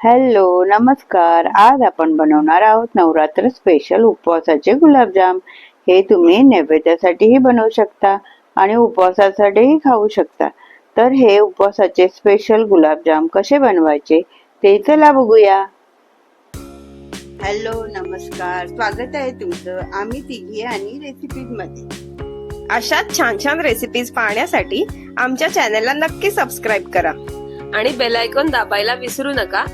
Hello नमस्कार. आज आपण बनवणार आहोत नवरात्र स्पेशल उपवासाचे गुलाबजाम. हे तुम्ही नैवेद्यासाठीही बनवू शकता आणि उपवासासाठीही खाऊ शकता. तर हे उपवासाचे स्पेशल गुलाबजाम कसे बनवायचे ते चला बघूया. हॅलो नमस्कार. स्वागत आहे तुमचं. आम्ही तिघी आणि रेसिपीजमध्ये. अशाच छान छान रेसिपीज पाहण्यासाठी आमच्या चॅनेलला नक्की सबस्क्राईब करा. आणि बेल आयकॉन दाबायला विसरू नका.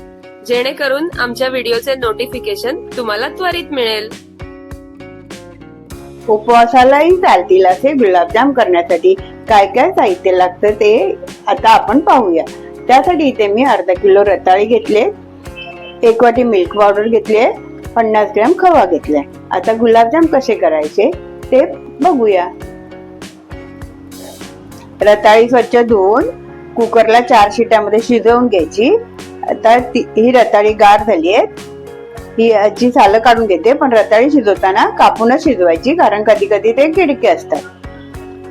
जेणेकरून आमच्या व्हिडिओचे नोटिफिकेशन तुम्हाला त्वरित मिळेल. उपवासालाही चालतील असे गुलाबजाम करण्यासाठी काय काय साहित्य लागतं ते आता आपण पाहूया. त्यासाठी इथे मी अर्धा किलो रताळी घेतले. एक वाटी मिल्क पावडर घेतली. पन्नास ग्रॅम खवा घेतलाय आता गुलाबजाम कसे करायचे ते बघूया. रताळी स्वच्छ धुवून कुकरला चार शिट्यामध्ये शिजवून घ्यायची. आता ती- ही रताळी गार झाली आहे. ही याची सालं काढून घेते पण रताळी शिजवताना कापूनच शिजवायची कारण कधी कधी ते किडके असतात.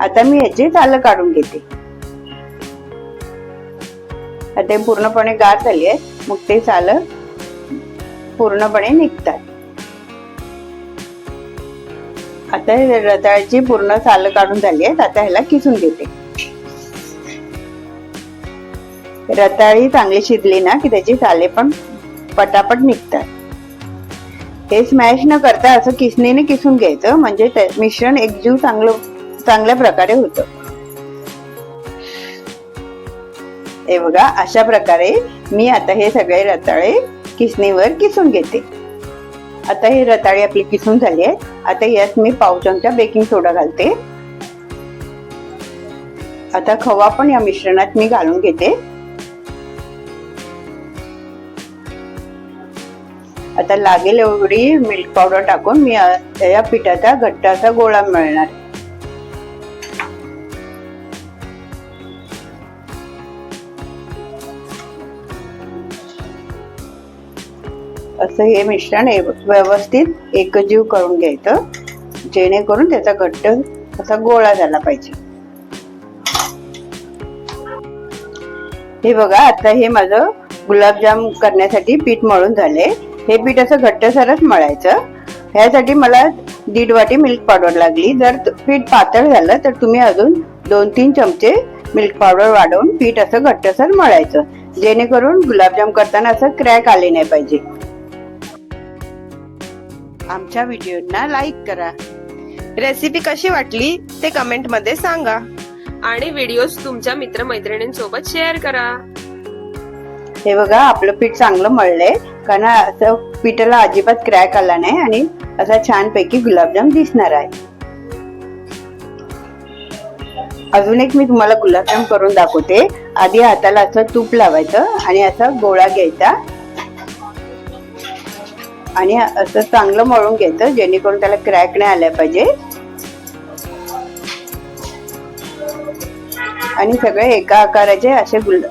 आता मी ह्याची सालं काढून घेते. आता ते पूर्णपणे गार झाली आहेत मग ते सालं पूर्णपणे निघतात. आता रताळ्याची पूर्ण सालं काढून झाली आहेत. आता ह्याला किसून घेते. रताळी चांगली शिजली ना की त्याची साले पण पटापट निघतात. हे स्मॅश न करता असं किसणीने किसून घ्यायचं म्हणजे ते मिश्रण एकजीव चांगलं चांगल्या प्रकारे होतं. हे बघा अशा प्रकारे मी आता हे सगळे रताळे किसणीवर किसून घेते. आता हे रताळे आपली किसून झाली आहे आता यात मी पाव चमचा बेकिंग सोडा घालते. आता खवा पण या मिश्रणात मी घालून घेते. आता लागेल एवढी मिल्क पावडर टाकून मी अ- या पिठाचा घट्ट असा गोळा मिळणार. असं हे मिश्रण व्यवस्थित एकजीव करून घ्यायचं. जेणेकरून त्याचा घट्ट असा गोळा झाला पाहिजे. हे बघा आता हे माझं गुलाबजाम करण्यासाठी पीठ मळून झाले. हे पीठ असं घट्टसरच मळायचं. ह्यासाठी मला दीड वाटी मिल्क पावडर लागली. जर पीठ पातळ झालं तर तुम्ही अजून दोन तीन चमचे मिल्क पावडर वाढवून पीठ असं घट्टसर मळायचं. जेणेकरून गुलाबजाम करताना असं क्रॅक आले नाही पाहिजे. आमच्या व्हिडिओना लाईक करा. रेसिपी कशी वाटली ते कमेंटमध्ये सांगा. आणि व्हिडिओज तुमच्या मित्रमैत्रिणींसोबत शेअर करा. हे बघा आपलं पीठ चांगलं मळलंय. कारण असं पिठाला अजिबात क्रॅक आला नाही आणि असा छानपैकी गुलाबजाम दिसणार आहे. अजून एक मी तुम्हाला गुलाबजाम करून दाखवते. आधी हाताला असं तूप लावायचं आणि असा गोळा घ्यायचा. आणि असं चांगलं मळून घ्यायचं जेणेकरून त्याला क्रॅक नाही आल्या पाहिजे. आणि सगळे एका आकाराचे असे गुल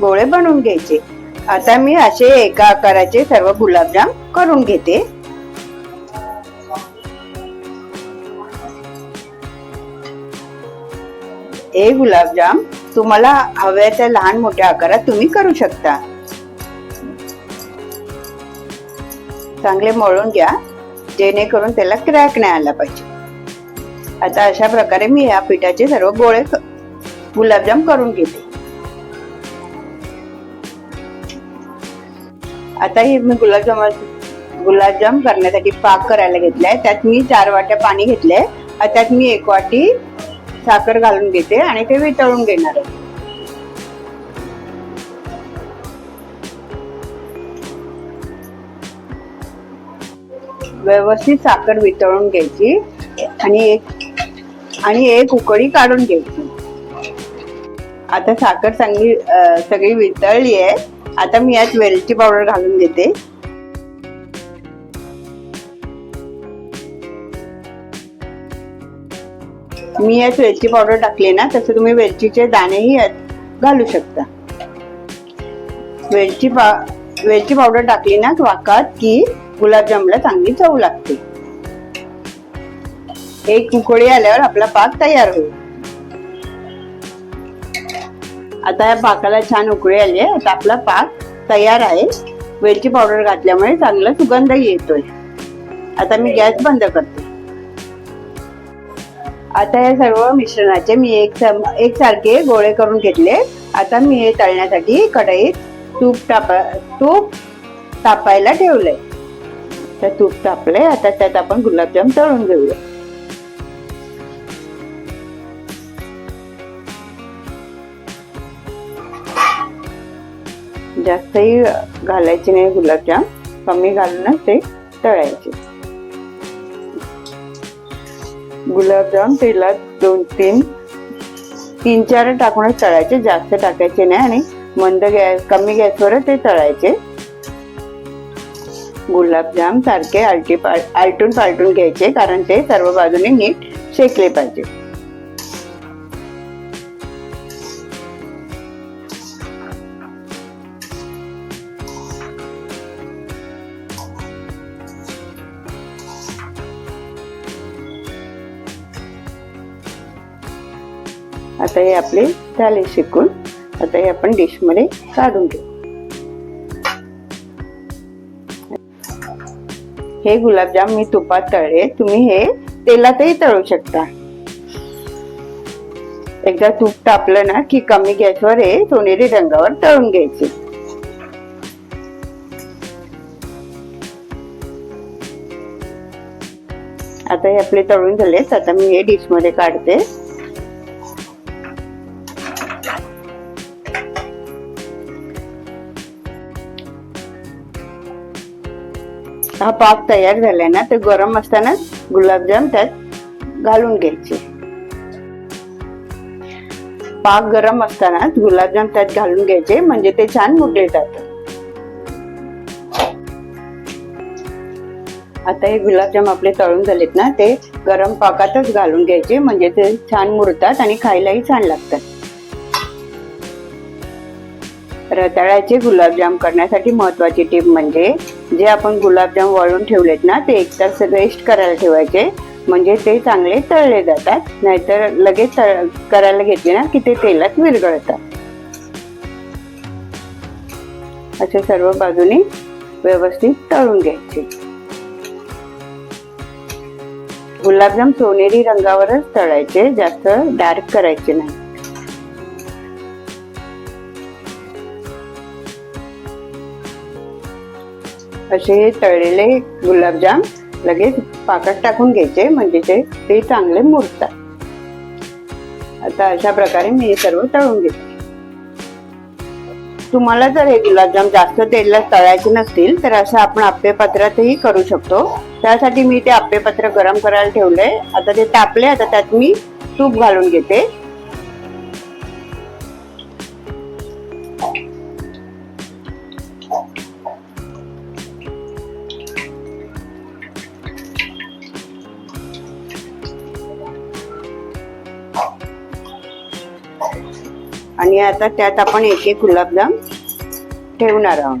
गोळे बनवून घ्यायचे. आता मी असे एका आकाराचे सर्व गुलाबजाम करून घेते. हे गुलाबजाम तुम्हाला हव्या त्या लहान मोठ्या आकारात तुम्ही करू शकता. चांगले मळून घ्या जेणेकरून त्याला क्रॅक नाही आला पाहिजे. आता अशा प्रकारे मी या पिठाचे सर्व गोळे गुलाबजाम करून घेते. आता हे मी गुलाबजाम गुलाबजाम करण्यासाठी पाक करायला घेतलाय. त्यात मी चार वाट्या पाणी घेतलंय. त्यात मी एक वाटी साखर घालून घेते आणि ते वितळून घेणार आहे. व्यवस्थित साखर वितळून घ्यायची आणि एक आणि एक उकळी काढून घ्यायची. आता साखर चांगली सगळी वितळली आहे. आता मी यात वेलची पावडर घालून घेते मी यात वेलची पावडर टाकली ना तसं तुम्ही वेलचीचे दाणेही यात घालू शकता. वेलची पा वेलची पावडर टाकली ना वाकात की गुलाबजामला चांगली चव लागते. एक उकळी आल्यावर आपला पाक तयार होईल. आता या पाकाला छान उकळी आली आहे. आता आपला पाक तयार आहे. वेलची पावडर घातल्यामुळे चांगला सुगंध येतोय. आता मी गॅस बंद करते. आता या सर्व मिश्रणाचे मी एक सम एकसारखे गोळे करून घेतले. आता मी हे तळण्यासाठी कढईत तूप टापा तूप तापायला ठेवलंय. तर तूप तापलंय. आता त्यात आपण गुलाबजाम तळून घेऊया. जास्तही घालायचे नाही गुलाबजाम. कमी घालूनच ते तळायचे. गुलाबजाम तेलात दोन तीन तीन चार टाकूनच तळायचे. जास्त टाकायचे नाही आणि मंद गॅस कमी गॅसवर ते तळायचे. गुलाबजाम सारखे आलटी पाल आलटून पालटून घ्यायचे कारण ते सर्व बाजूने नीट शेकले पाहिजे. आता हे आपले झाले शिकून. आता हे आपण डिशमध्ये काढून घेऊ. हे गुलाबजाम मी तुपात तळले. तुम्ही हे तेलातही तळू शकता. एकदा तूप तापलं ना की कमी गॅसवर हे सोनेरी रंगावर तळून घ्यायचे. आता हे आपले तळून झालेत. आता मी हे डिशमध्ये काढते. हा पाक तयार झालाय ना ते गरम असतानाच गुलाबजाम त्यात घालून घ्यायचे. पाक गरम असतानाच गुलाबजाम त्यात घालून घ्यायचे म्हणजे ते छान मुरले आता हे गुलाबजाम आपले तळून झालेत ना ते गरम पाकातच घालून घ्यायचे म्हणजे ते छान मुरतात आणि खायलाही छान लागतात. रताळ्याचे गुलाबजाम करण्यासाठी महत्वाची टीप म्हणजे जे आपण गुलाबजाम वळून ठेवलेत ना ते एक तास रेस्ट करायला ठेवायचे. म्हणजे ते चांगले तळले जातात. नाहीतर लगेच तळ करायला घेतले ना की ते तेलात विरघळतात. असे सर्व बाजूनी व्यवस्थित तळून घ्यायचे. गुलाबजाम सोनेरी रंगावरच तळायचे जास्त डार्क करायचे नाही. असे तळलेले गुलाबजाम लगेच पाकात टाकून घ्यायचे म्हणजे ते ते चांगले मुरतात. आता अशा प्रकारे मी हे सर्व तळून घेते. तुम्हाला जर हे गुलाबजाम जास्त तेलला तळायचे नसतील तर असं आपण आप्पे पात्रातही करू शकतो. त्यासाठी मी ते आप्पे पात्र गरम करायला ठेवले आता ते तापले आता त्यात मी तूप घालून घेते. आणि आता त्यात आपण एक एक गुलाबजाम ठेवणार आहोत.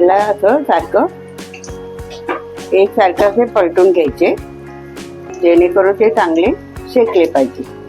त्याला असं सारखं. एक सारखं असे पलटून घ्यायचे. जेणेकरून ते चांगले शेकले पाहिजे.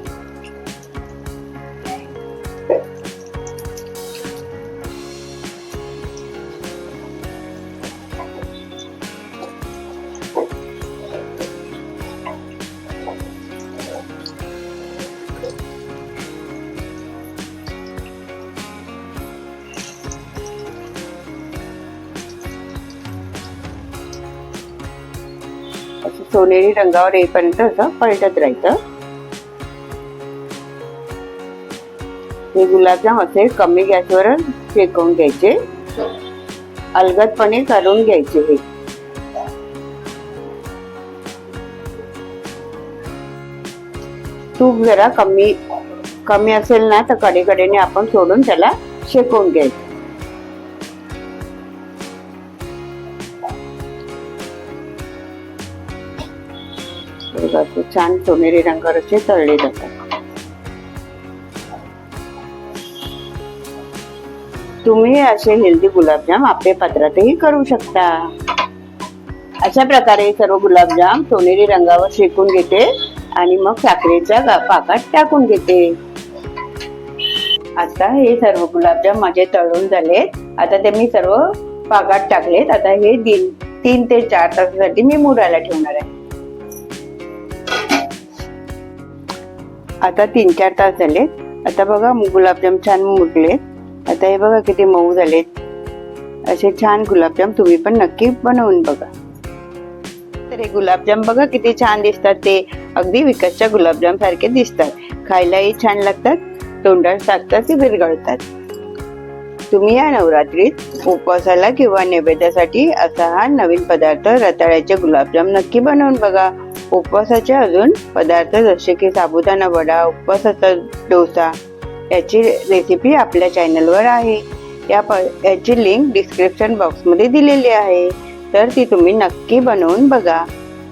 सोनेरी रंगावर येईपर्यंत असं पलटत राहायचं. हे गुलाबजाम असे कमी गॅसवर शेकवून घ्यायचे. अलगदपणे करून घ्यायचे हे. तूप जरा कमी कमी असेल ना तर कडेकडेने आपण सोडून त्याला शेकवून घ्यायचं. बघा, असे छान सोनेरी रंगावर असे तळले जातात. तुम्ही असे हेल्दी गुलाबजाम आपल्या पात्रातही करू शकता. अशा प्रकारे सर्व गुलाबजाम सोनेरी रंगावर शेकून घेते आणि मग साखरेच्या पाकात टाकून घेते. आता हे सर्व गुलाबजाम माझे तळून झालेत. आता ते मी सर्व पाकात टाकलेत. आता हे तीन ते चार तासासाठी मी मुरायला ठेवणार आहे. आता तीन चार तास झाले. आता बघा गुलाबजाम छान मुरलेत आता हे बघा किती मऊ झालेत असे छान गुलाबजाम तुम्ही पण नक्की बनवून बघा. तर हे गुलाबजाम बघा किती छान दिसतात. ते अगदी विकतच्या गुलाबजाम सारखे दिसतात. खायलाही छान लागतात. तोंडात टाकतात ते विरघळतात. तुम्ही या नवरात्रीत उपवासाला किंवा नैवेद्यासाठी असा हा नवीन पदार्थ रताळ्याचे गुलाबजाम नक्की बनवून बघा. उपवासाचे अजून पदार्थ जसे की साबुदाणा वडा उपवासाचा डोसा याची रेसिपी आपल्या चॅनलवर आहे. या प याची लिंक डिस्क्रिप्शन बॉक्समध्ये दिलेली आहे. तर ती तुम्ही नक्की बनवून बघा.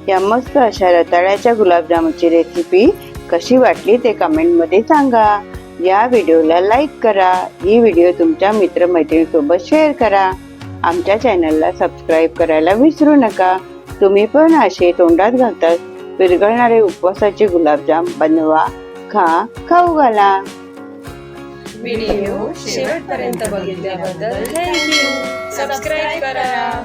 या मस्त अशा रताळ्याच्या गुलाबजामुनची रेसिपी कशी वाटली ते कमेंटमध्ये सांगा. या व्हिडिओला लाईक करा. ही व्हिडिओ तुमच्या मित्रमैत्रिणीसोबत शेअर करा. आमच्या चॅनलला सबस्क्राईब करायला विसरू नका. तुम्ही पण असे तोंडात घालतात विरघळणारे उपवासाचे गुलाबजाम बनवा खा खाऊ घाला. व्हिडिओ शेवटपर्यंत बघितल्याबद्दल थँक्यू सबस्क्राईब करा.